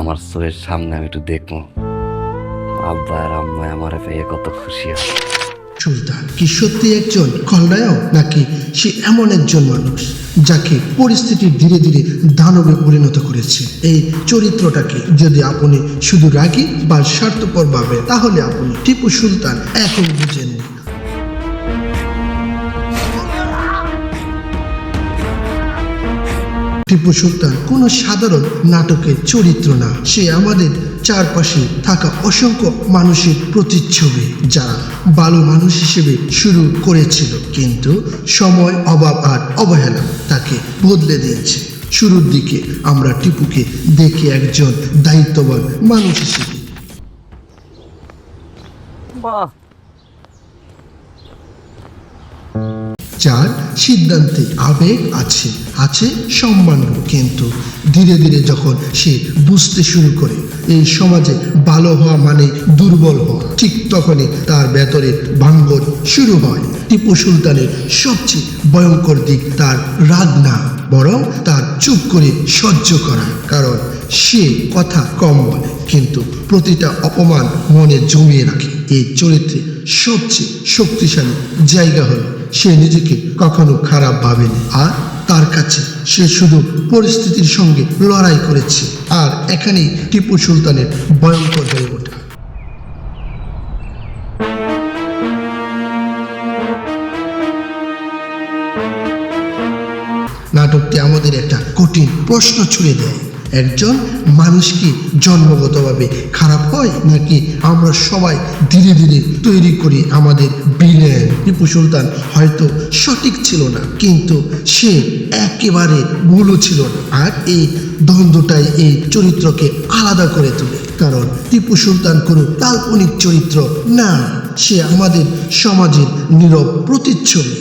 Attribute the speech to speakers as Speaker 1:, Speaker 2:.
Speaker 1: আমার চোখের সামনে আমি একটু দেখব। আব্বা আর আম্মা আমার পেয়ে কত খুশি
Speaker 2: সুলতান, কি সত্যি একজন খলনায়ক নাকি সে এমন একজন মানুষ যাকে পরিস্থিতি ধীরে ধীরে দানবে পরিণত করেছে? এই চরিত্রটাকে যদি আপনি শুধু রাগী বা স্বার্থপর ভাবেন, তাহলে আপনি টিপু সুলতান এখন বুঝেননি টিপু সুলতান কোনো সাধারণ নাটকের চরিত্র না। সে আমাদের চারপাশে থাকা অসংখ্য মানুষের প্রতিচ্ছবি যারা ভালো মানুষ হিসেবে শুরু করেছিল, কিন্তু সময় অভাব আর অবহেলা তাকে বদলে দিয়েছে। শুরুর দিকে আমরা টিপুকে দেখি একজন দায়িত্ববান মানুষ হিসেবে।
Speaker 1: বাহ!
Speaker 2: যার সিদ্ধান্তে আবেগ আছে আছে সম্মান কিন্তু। ধীরে ধীরে যখন সে বুঝতে শুরু করে, এই সমাজে ভালো হওয়া মানে দুর্বল হওয়া, ঠিক তখনই তার ভেতরে ভাঙ্গন শুরু হয়। টিপু সুলতানের সবচেয়ে ভয়ঙ্কর দিক তার রাগ না, বরং তার চুপ করে সহ্য করা, কারণ সে কথা কম বলে, কিন্তু প্রতিটা অপমান মনে জমিয়ে রাখে। এই চরিত্রে সবচেয়ে শক্তিশালী জায়গা হলো সে নিজেকে কখনো খারাপ ভাবেনি। আর তার কাছে সে শুধু পরিস্থিতির সঙ্গে লড়াই করেছে। আর এখানেই টিপু সুলতানের ভয়ঙ্কর হয়ে ওঠা নাটকটি আমাদের একটা কঠিন প্রশ্ন ছুড়ে দেয়। একজন মানুষ কি জন্মগতভাবে খারাপ হয় নাকি আমরা সবাই ধীরে ধীরে তৈরি করি আমাদের বিলেন টিপু সুলতান হয়তো সঠিক ছিল না, কিন্তু সে একেবারে ভুলও ছিল না। আর এই দ্বন্দ্বটাই এই চরিত্রকে আলাদা করে তোলে। কারণ টিপু সুলতান কোনো কাল্পনিক চরিত্র না, সে আমাদের সমাজের নীরব প্রতিচ্ছবি।